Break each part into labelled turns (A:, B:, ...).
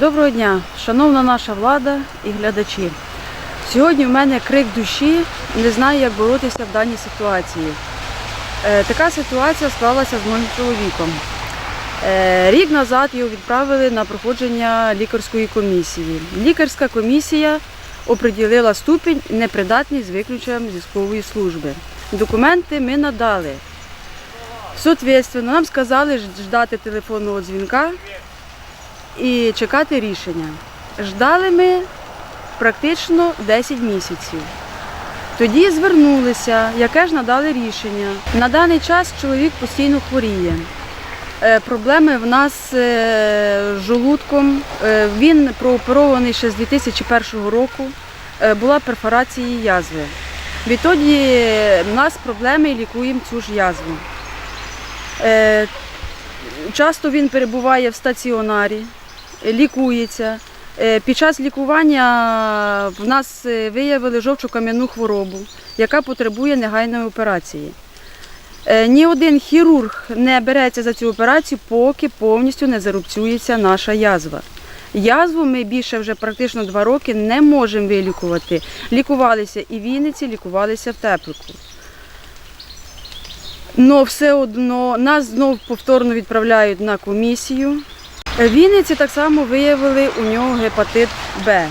A: Доброго дня, шановна наша влада і глядачі. Сьогодні в мене крик душі, не знаю, як боротися в даній ситуації. Е, така ситуація склалася з моїм чоловіком. Е, рік назад його відправили на проходження лікарської комісії. Лікарська комісія оприділила ступінь непридатний з виключенням з військової служби. Документи ми надали. Соответственно, нам сказали ждати телефонного дзвінка і чекати рішення. Ждали ми практично 10 місяців. Тоді звернулися, яке ж надали рішення. На даний час чоловік постійно хворіє. Е, Проблеми в нас е, з желудком. Е, Він прооперований ще з 2001 року. Була перфорація язви. Відтоді в нас проблеми і лікуємо цю ж язву. Часто він перебуває в стаціонарі, лікується. Е, Під час лікування в нас е, виявили жовчу кам'яну хворобу, яка потребує негайної операції. Е, Ні один хірург не береться за цю операцію, поки повністю не зарубцюється наша язва. Язву ми більше вже практично два роки не можемо вилікувати. Лікувалися і в Вінниці, лікувалися в Теплику. Но все одно нас знов повторно відправляють на комісію. Вінниці так само виявили у нього гепатит Б,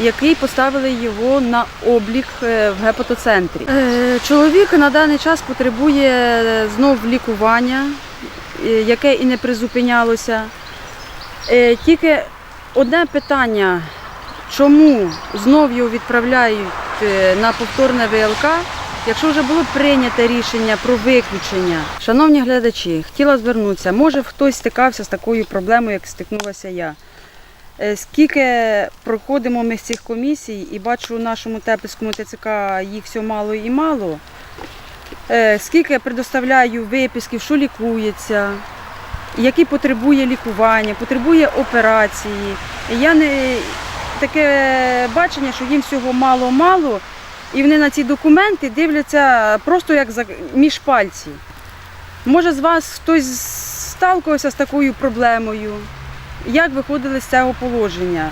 A: який поставили його на облік е, в гепатоцентрі. Е, Чоловік на даний час потребує е, знов лікування, яке і не призупинялося. Тільки одне питання, чому знов його відправляють на повторне ВЛК, якщо вже було прийнято рішення про виключення. Шановні глядачі, хотіла звернутися, може хтось стикався з такою проблемою, як стикнулася я. Е, Скільки проходимо ми з цих комісій і бачу у нашому Теплицькому ТЦК їх все мало і мало. Е, Скільки я предоставляю виписків, що лікується, який потребує лікування, потребує операції. Я не таке бачення, що їм всього мало-мало, і вони на ці документи дивляться просто як між пальці. Може, з вас хтось сталкувався з такою проблемою? Як виходили з цього положення?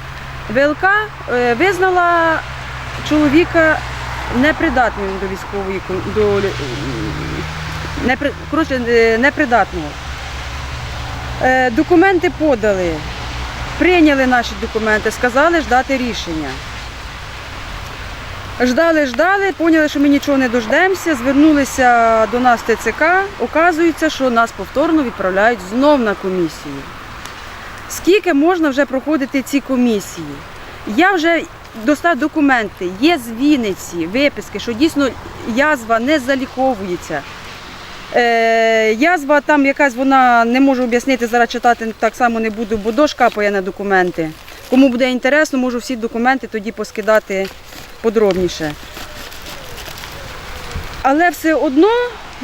A: ВЛК е, визнала чоловіка непридатним до військової до непри- коротше, е, непридатного. Е, Документи подали, прийняли наші документи, сказали ждати рішення. Ждали, ждали, поняли, що ми нічого не дождемося, звернулися до нас ТЦК. Оказується, що нас повторно відправляють знов на комісію. Скільки можна вже проходити ці комісії? Я вже достав документи, є з Вінниці виписки, що дійсно язва не заліковується. Е, язва там якась, вона не можу об'яснити, зараз читати так само не буду, бо дощ капає на документи. Кому буде інтересно, можу всі документи тоді поскидати подробніше. Але все одно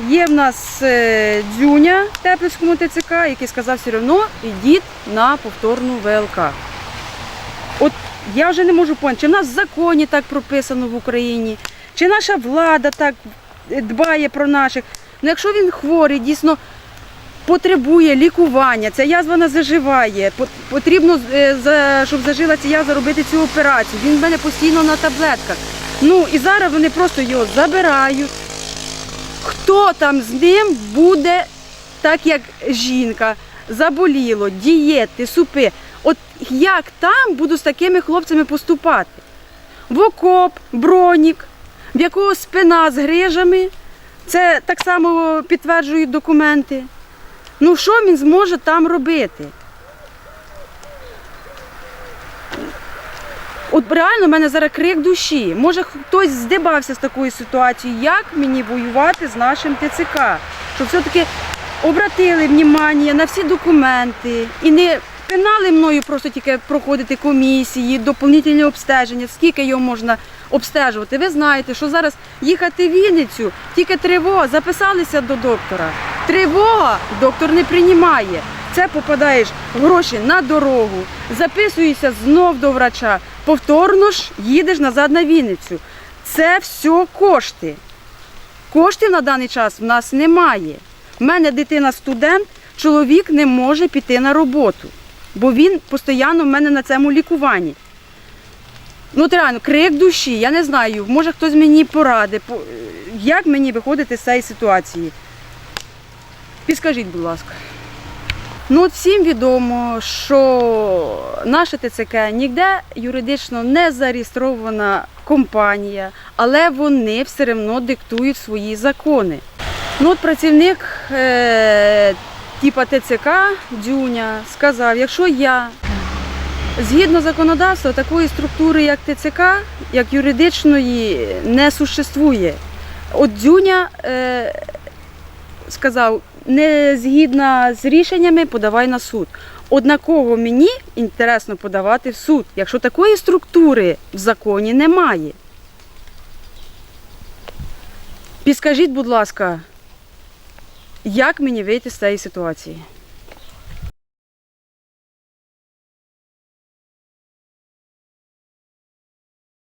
A: є в нас е, дзюня Теплицькому ТЦК, який сказав все одно йдіть на повторну ВЛК. От я вже не можу поняти, чи в нас в законі так прописано в Україні, чи наша влада так е, дбає про наших. Ну, якщо він хворий, дійсно потребує лікування, ця язва не заживає, потрібно, е, щоб зажила ця язва, робити цю операцію. Він в мене постійно на таблетках. Ну і зараз вони просто його забирають. Хто там з ним буде так, як жінка, заболіло, дієти, супи. От як там буду з такими хлопцями поступати? В окоп, бронік, в якого спина з грижами. Це так само підтверджують документи. Ну що він зможе там робити? От реально в мене зараз крик душі. Може хтось здибався з такою ситуацією, як мені воювати з нашим ТЦК, щоб все-таки обратили внимання на всі документи і не пинали мною просто тільки проходити комісії, доповнительні обстеження, скільки його можна обстежувати. Ви знаєте, що зараз їхати в Вінницю, тільки тривога, записалися до доктора. Тривога доктор не приймає. Це попадаєш гроші на дорогу, записуєшся знов до врача, повторно ж їдеш назад на Вінницю. Це все кошти. Коштів на даний час в нас немає. У мене дитина студент, чоловік не може піти на роботу. бо він постійно в мене на цьому лікуванні. Ну, реально, крик душі, я не знаю, може хтось мені порадить, як мені виходити з цієї ситуації. Підскажіть, будь ласка. Ну, от всім відомо, що наше ТЦК ніде юридично не зареєстрована компанія, але вони все одно диктують свої закони. Ну, от працівник е, типа ТЦК Дюня сказав, якщо я згідно законодавства такої структури, як ТЦК, як юридичної, не существує. От Дюня е, сказав, не згідна з рішеннями, подавай на суд. Однаково мені інтересно подавати в суд, якщо такої структури в законі немає. Підскажіть, будь ласка, як мені вийти з цієї ситуації?